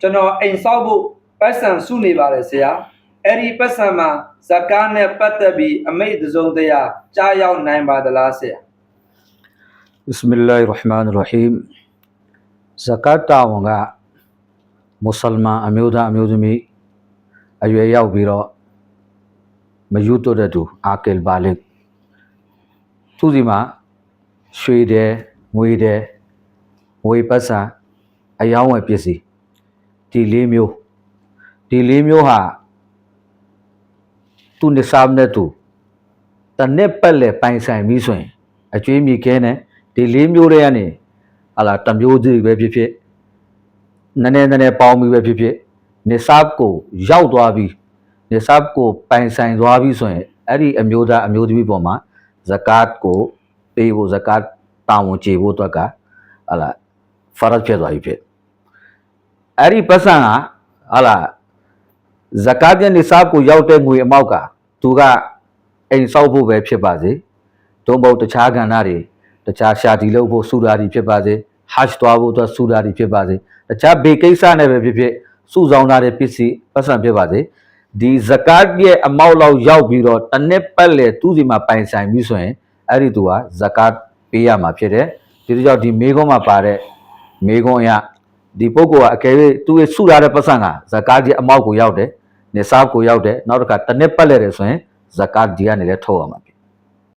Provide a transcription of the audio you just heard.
ကျွန်တော်အိမ်ဆောက်ဖို့ပတ်စံစုနေပါတယ်ဆရာအဲ့ဒီပတ်စံမှာဇကာတ်နဲ့ပတ်သက်ပြီးအမိတ်တစ်စုံတရာကြားရောက်နိုင်ပါသလားဆရာ بسم الله الرحمن الرحيم ဇကတ်တာဝန်ကမွတ်စလမန်အမျိုးသားအမျိုးသမီးအရွယ်ရောက်ပြီးတော့မယူတ်တဲ့သူအာကယ်ဘာလစ်သူစီမှာရွှေတယ်ငွေတယ်ငွေပတ်စံအယောင်းဝယ်ပစ္စည်း ဒီလေးမျိုးဒီလေးမျိုးဟာသူနေစာမနဲ့သူတနေ့ပတ်လေပိုင်ဆိုင်ပြီးဆိုရင်အကျွေးမြေခဲနဲ့ဒီလေးမျိုးတွေကနေဟာလာတစ်မျိုးစီပဲဖြစ်ဖြစ်နည်းနည်းနည်းနည်းပေါင်းပြီးပဲဖြစ်ဖြစ်နေစာကိုရောက်သွားပြီးနေစာကိုပိုင်ဆိုင်သွားပြီးဆိုရင်အဲ့ဒီအမျိုးသားအမျိုးသမီးပေါ်မှာဇကတ်ကိုပေးဖို့ဇကတ်တာဝန်ကျေဖို့အတွက်ကဟာလာဖရတ်ဖြစ်သွားပြီဖြစ် အဲ့ဒီပတ်စံကဟာလာဇကတ်ရဲ့နေစာကိုရောက်တဲ့ငွေအမောက်ကသူကအိမ်ဆောက်ဖို့ပဲဖြစ်ပါစေဒုံဘုတ်တခြားကဏ္ဍတွေတခြားရှာတီလုပ်ဖို့စူရာတွေဖြစ်ပါစေဟတ်သွားဖို့အတွက်စူရာတွေဖြစ်ပါစေတခြားဘေကိစ္စနဲ့ပဲဖြစ်ဖြစ်စုဆောင်ထားတဲ့ပစ္စည်းပတ်စံဖြစ်ပါစေဒီဇကတ်ရဲ့အမောက်လောက်ရောက်ပြီးတော့တစ်နှစ်ပတ်လေသူ့စီမှာပိုင်ဆိုင်ပြီးဆိုရင်အဲ့ဒီသူကဇကတ်ပေးရမှာဖြစ်တယ်ဒီလိုကြောင့်ဒီမေခွန်းမှာပါတဲ့မေခွန်းအရ ဒီပုဂ္ဂိုလ်ကအကယ်၍သူ့ရဲ့စုထားတဲ့ပတ်စံကဇကတ်ရဲ့အမောက်ကိုရောက်တယ်နေစားကိုရောက်တယ်နောက်တစ်ခါတစ်နှစ်ပတ်လေတယ်ဆိုရင်ဇကတ်ဒီကနေလည်းထုတ်ရမှာ